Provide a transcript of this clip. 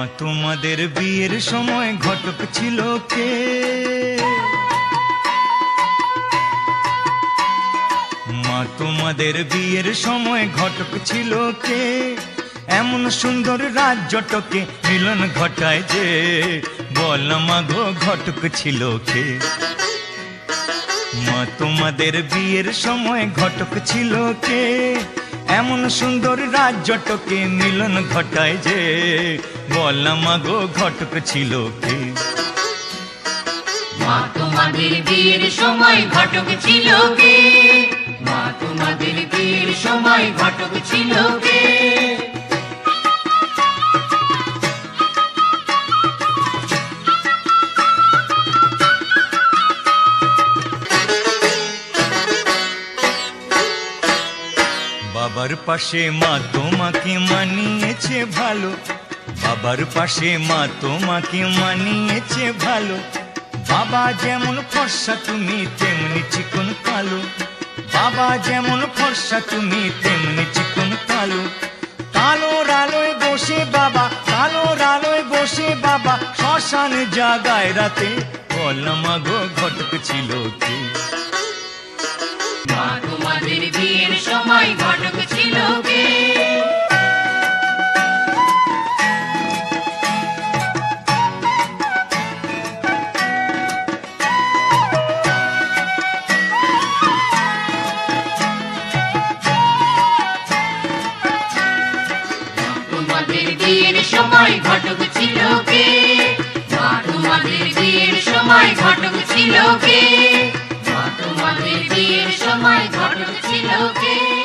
মা তোমাদের বিয়ের সময় ঘটক ছিল কে? মা, তোমাদের বিয়ের সময় ঘটক ছিল কে? এমন সুন্দর রাজ্যটকে মিলন ঘটায় যে, বল মাগো ঘটক ছিল কে? মা, তোমাদের বিয়ের সময় ঘটক ছিল কে? এমন সুন্দর রাজ্যটকে মিলন ঘটায় যে বললাম গো ঘটক ছিল কে? মা তোমাদের বিয়ের সময় ঘটক ছিল কে? মা তোমাদের বিয়ের সময় ঘটক ছিল কে? বাবার পাশে মা তোমাকে মানিয়েছে ভালো। বাবার পাশে মা তোমাকে মানিয়েছে ভালো। বাবা যেমন ফর্সা, তুমি তেমনি চিকন কালো। বাবা যেমন ফর্সা, তুমি তেমনি চিকন কালো। কালোর আলোয় বসে বাবা, কালোর আলোয় বসে বাবা, শ্মশান জাগায় রাতে বলমাগো ঘটক ছিল কি? মা তোমাদের বিয়ের সময় ঘটক ছিল কে? সময় ঘটক ছিল কে? তোমাদের বিয়ের সময় ঘটক ছিল কে? মা তোমাদের বিয়ের সময় ঘটক ছিল কে